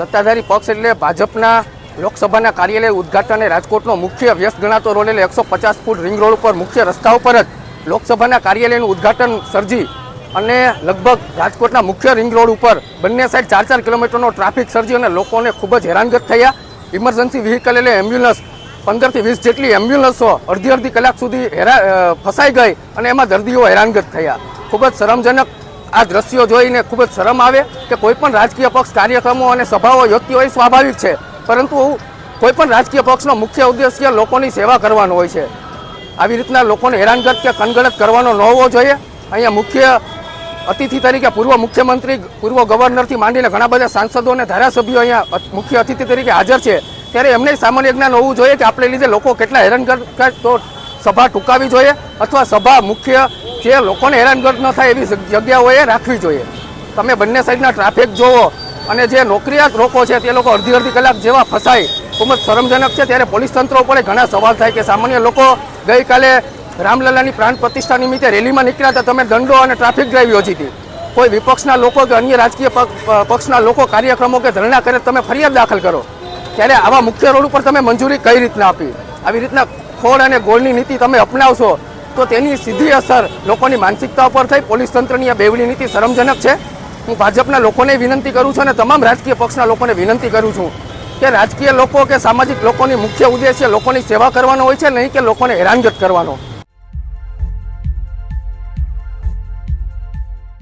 સત્તાધારી પક્ષ એટલે ભાજપના લોકસભાના કાર્યાલય ઉદ્ઘાટન રાજકોટનો મુખ્ય વ્યસ્ત ગણાતો રોલ એટલે એકસો પચાસ ફૂટ રિંગ રોડ ઉપર મુખ્ય રસ્તા ઉપર જ લોકસભાના કાર્યાલયનું ઉદઘાટન સર્જી અને લગભગ રાજકોટના મુખ્ય રિંગ રોડ ઉપર બંને સાઈડ ચાર ચાર કિલોમીટરનો ટ્રાફિક સર્જી અને લોકોને ખૂબ જ હેરાનગત થયા. ઇમરજન્સી વ્હીકલ એટલે એમ્બ્યુલન્સ પંદરથી વીસ જેટલી એમ્બ્યુલન્સો અડધી અડધી કલાક સુધી હેરા ફસાઈ ગઈ અને એમાં દર્દીઓ હેરાનગત થયા. ખૂબ જ શરમજનક આ દ્રશ્યો જોઈને ખૂબ જ શરમ આવે કે કોઈ પણ રાજકીય પક્ષ કાર્યક્રમો અને સભાઓ યોજતી હોય સ્વાભાવિક છે. પરંતુ કોઈ પણ રાજકીય પક્ષનો મુખ્ય ઉદ્દેશ્ય લોકોની સેવા કરવાનો હોય છે. આવી રીતના લોકોને હેરાનગત કે કનગણત કરવાનો ન હોવો જોઈએ. અહીંયા મુખ્ય અતિથિ તરીકે પૂર્વ મુખ્યમંત્રી, પૂર્વ ગવર્નરથી માંડીને ઘણા બધા સાંસદો અને ધારાસભ્યો અહીંયા મુખ્ય અતિથિ તરીકે હાજર છે. ત્યારે એમને સામાન્ય જ્ઞાન હોવું જોઈએ કે આપણે લીધે લોકો કેટલા હેરાનગત તો સભા ટૂંકાવી જોઈએ અથવા સભા મુખ્ય જે લોકોને હેરાનગત ન થાય એવી જગ્યાઓએ રાખવી જોઈએ. તમે બંને સાઈડના ટ્રાફિક જોવો અને જે નોકરિયાત લોકો છે, તે લોકો અડધી અડધી કલાક જેવા ફસાય, ખૂબ જ શરમજનક છે. ત્યારે પોલીસ તંત્ર ઉપર ઘણા સવાલ થાય કે સામાન્ય લોકો ગઈકાલે રામલલાની પ્રાણ પ્રતિષ્ઠા નિમિત્તે રેલીમાં નીકળ્યા હતા. તમે દંડો અને ટ્રાફિક ડ્રાઈવ યોજી હતી. કોઈ વિપક્ષના લોકો કે અન્ય રાજકીય પક્ષ- પક્ષના લોકો કાર્યક્રમો કે ધરણા કરે તમે ફરિયાદ દાખલ કરો. ત્યારે આવા મુખ્ય રોડ ઉપર તમે મંજૂરી કઈ રીતના આપી? આવી રીતના ખોળ અને ગોળની નીતિ તમે અપનાવશો તો તેની સીધી અસર લોકોની માનસિકતા ઉપર થઈ. પોલીસ તંત્રની આ બેવડી નીતિ શરમજનક છે. હું ભાજપના લોકોને વિનંતી કરું છું અને તમામ રાજકીય પક્ષના લોકોને વિનંતી કરું છું કે રાજકીય લોકો કે સામાજિક લોકોની મુખ્ય ઉદ્દેશ્ય લોકોની સેવા કરવાનો હોય છે, નહીં કે લોકોને હેરાનગત કરવાનો.